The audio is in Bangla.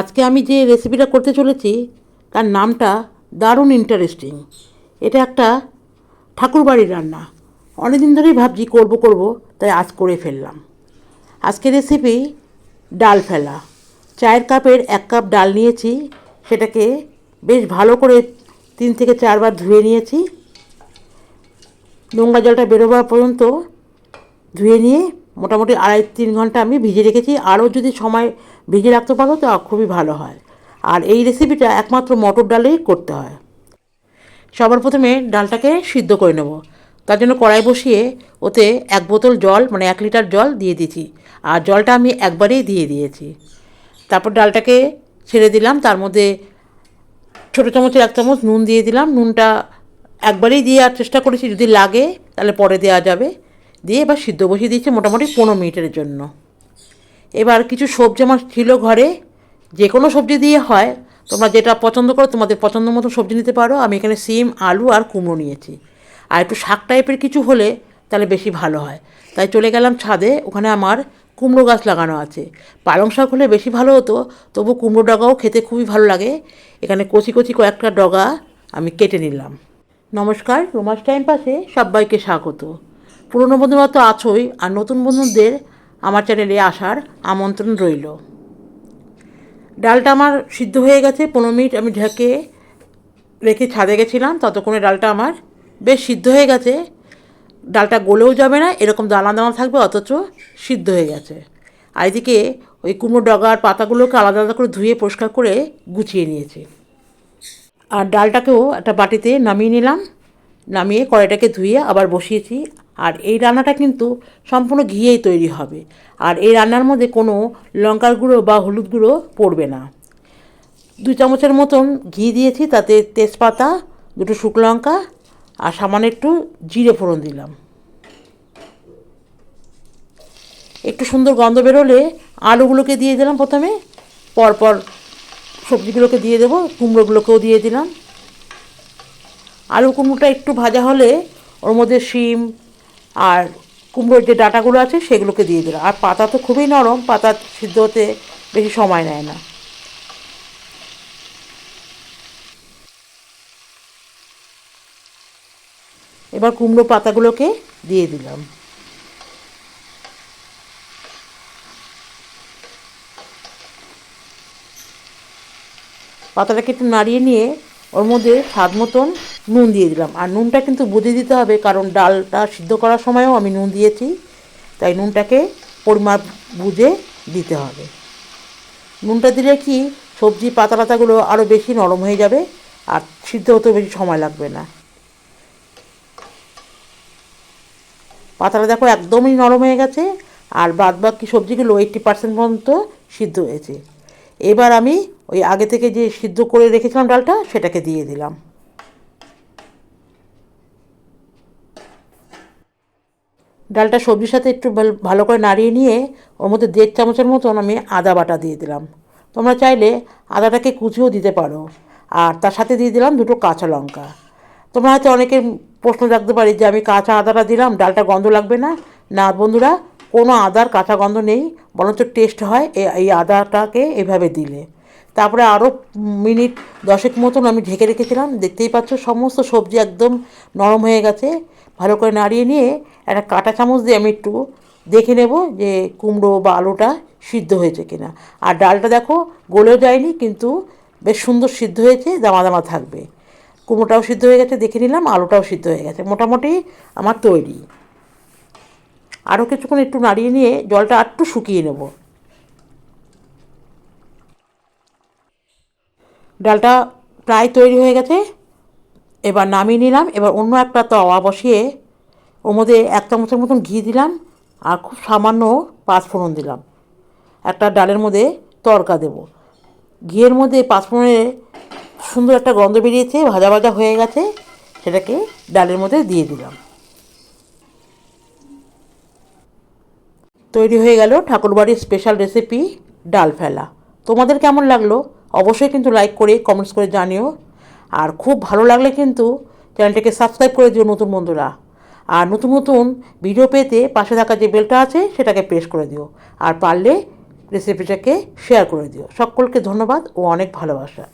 আজকে আমি যে রেসিপিটা করতে চলেছি, তার নামটা দারুণ ইন্টারেস্টিং এটা একটা ঠাকুরবাড়ির রান্না। অনেকদিন ধরেই ভাবছি করব করব, তাই আজ করে ফেললাম। আজকের রেসিপি ডাল ফেলা। চায়ের কাপের এক কাপ ডাল নিয়েছি, সেটাকে বেশ ভালো করে তিন থেকে চারবার ধুয়ে নিয়েছি। নোংরা জলটা বেরোবার পর্যন্ত ধুয়ে নিয়ে মোটামুটি আড়াই তিন ঘণ্টা আমি ভিজে রেখেছি। আরও যদি সময় ভিজে রাখতে পারো তো খুবই ভালো হয়। আর এই রেসিপিটা একমাত্র মটর ডালেই করতে হয়। সবার প্রথমে ডালটাকে সিদ্ধ করে নেব। তার জন্য কড়াই বসিয়ে ওতে এক বোতল জল মানে এক লিটার জল দিয়ে দিয়েছি। আর জলটা আমি একবারেই দিয়ে দিয়েছি। তারপর ডালটাকে ছেড়ে দিলাম। তার মধ্যে ছোটো চামচের এক চামচ নুন দিয়ে দিলাম। নুনটা একবারেই দিয়ে আর চেষ্টা করেছি। যদি লাগে তাহলে পরে দেওয়া যাবে। দিয়ে এবার সিদ্ধ বসিয়ে দিয়েছি মোটামুটি পনেরো মিনিটের জন্য। এবার কিছু সবজি আমার ছিল ঘরে, যে কোনো সবজি দিয়ে হয়। তোমরা যেটা পছন্দ করো, তোমাদের পছন্দ মতো সবজি নিতে পারো। আমি এখানে সিম, আলু আর কুমড়ো নিয়েছি। আর একটু শাক টাইপের কিছু হলে তাহলে বেশি ভালো হয়। তাই চলে গেলাম ছাদে, ওখানে আমার কুমড়ো গাছ লাগানো আছে। পালং শাক হলে বেশি ভালো হতো, তবু কুমড়ো ডগাও খেতে খুবই ভালো লাগে। এখানে কচি কচি কয়েকটা ডগা আমি কেটে নিলাম। নমস্কার, রোমাস টাইম পাশে সবাইকে স্বাগত। পুরনো বন্ধুরা তো আছোই আর নতুন বন্ধুদের আমার চ্যানেলে আসার আমন্ত্রণ রইল। ডালটা আমার সিদ্ধ হয়ে গেছে, পনেরো মিনিট আমি ঢেকে রেখে ছাদে গেছিলাম, ততক্ষণে ডালটা আমার বেশ সিদ্ধ হয়ে গেছে। ডালটা গলেও যাবে না, এরকম দানা দানা থাকবে, অথচ সিদ্ধ হয়ে গেছে। আর এদিকে ওই কুমড়ো ডগার পাতাগুলোকে আলাদা আলাদা করে ধুয়ে পরিষ্কার করে গুছিয়ে নিয়েছি। আর ডালটাকেও একটা বাটিতে নামিয়ে নিলাম, নামিয়ে কড়াইটাকে ধুয়ে আবার বসিয়েছি। আর এই রান্নাটা কিন্তু সম্পূর্ণ ঘিয়েই তৈরি হবে। আর এই রান্নার মধ্যে কোনো লঙ্কার গুঁড়ো বা হলুদ গুঁড়ো পড়বে না। দু চামচের মতন ঘি দিয়েছি, তাতে তেজপাতা, দুটো শুকনো লঙ্কা আর সামান্য একটু জিরে ফোড়ন দিলাম। একটু সুন্দর গন্ধ বেরোলে আলুগুলোকে দিয়ে দিলাম প্রথমে। পরপর সবজিগুলোকে দিয়ে দেবো, কুমড়োগুলোকেও দিয়ে দিলাম। আলু কুমড়োটা একটু ভাজা হলে ওর মধ্যে শিম আর কুমড়োর যে ডাটাগুলো আছে সেগুলোকে দিয়ে দিলাম। আর পাতা তো খুবই নরম, পাতা সিদ্ধ হতে বেশি সময় নেয় না। এবার কুমড়ো পাতাগুলোকে দিয়ে দিলাম। পাতাটাকে একটু নাড়িয়ে নিয়ে ওর মধ্যে স্বাদ মতন নুন দিয়ে দিলাম। আর নুনটা কিন্তু বুঝে দিতে হবে, কারণ ডালটা সিদ্ধ করার সময়ও আমি নুন দিয়েছি। তাই নুনটাকে পরিমাপ বুঝে দিতে হবে। নুনটা দিলে কি সবজি পাতা পাতাগুলো আরও বেশি নরম হয়ে যাবে, আর সিদ্ধ হতেও বেশি সময় লাগবে না। পাতাটা দেখো একদমই নরম হয়ে গেছে, আর বাদ বাকি সবজিগুলো এইট্টি পার্সেন্ট পর্যন্ত সিদ্ধ হয়েছে। এবার আমি ওই আগে থেকে যে সিদ্ধ করে রেখেছিলাম ডালটা, সেটাকে দিয়ে দিলাম। ডালটা সবজির সাথে একটু ভাল- করে নাড়িয়ে নিয়ে ওর মধ্যে দেড় চামচের মতন আমি আদা বাটা দিয়ে দিলাম। তোমরা চাইলে আদাটাকে কুচিও দিতে পারো। আর তার সাথে দিয়ে দিলাম দুটো কাঁচা লঙ্কা। তোমরা হয়তো অনেকের প্রশ্ন রাখতে পারি যে আমি কাঁচা আদাটা দিলাম, ডালটা গন্ধ লাগবে না? না বন্ধুরা, কোনো আদার কাঁচা গন্ধ নেই, বরঞ্চ টেস্ট হয় এই আদাটাকে এভাবে দিলে। তারপরে আরও মিনিট দশেক মতন আমি ঢেকে রেখেছিলাম। দেখতেই পাচ্ছ সমস্ত সবজি একদম নরম হয়ে গেছে। ভালো করে নাড়িয়ে নিয়ে একটা কাঁটা চামচ দিয়ে আমি একটু দেখে নেব যে কুমড়ো বা আলুটা সিদ্ধ হয়েছে কিনা। আর ডালটা দেখো গলেও যায়নি, কিন্তু বেশ সুন্দর সিদ্ধ হয়েছে দামা দামা থাকবে। কুমড়োটাও সিদ্ধ হয়ে গেছে, দেখে নিলাম আলুটাও সিদ্ধ হয়ে গেছে, মোটামুটি আমার তৈরি। আরও কিছুক্ষণ একটু নাড়িয়ে নিয়ে জলটা একটু শুকিয়ে নেব। ডালটা প্রায় তৈরি হয়ে গেছে। এবার নামিয়ে নিলাম। এবার অন্য একটা তাওয়া বসিয়ে ওর মধ্যে এক চামচের মতন ঘি দিলাম আর খুব সামান্য পাঁচফোড়ন দিলাম। একটা ডালের মধ্যে তরকা দেব। ঘিয়ের মধ্যে পাঁচফোড়নে সুন্দর একটা গন্ধ বেরিয়েছে, ভাজা ভাজা হয়ে গেছে। সেটাকে ডালের মধ্যে দিয়ে দিলাম। তৈরি হয়ে গেল ঠাকুরবাড়ির স্পেশাল রেসিপি ডাল ফেলা। তোমাদের কেমন লাগল? অবশ্যই কিন্তু লাইক করে কমেন্টস করে জানিও। আর খুব ভালো লাগলে কিন্তু চ্যানেলটাকে সাবস্ক্রাইব করে দিও নতুন বন্ধুরা। আর নতুন নতুন ভিডিও পেতে পাশে থাকা যে বেলটা আছে, সেটাকে প্রেস করে দিও। আর পারলে রেসিপিটাকে শেয়ার করে দিও। সকলকে ধন্যবাদ ও অনেক ভালোবাসা।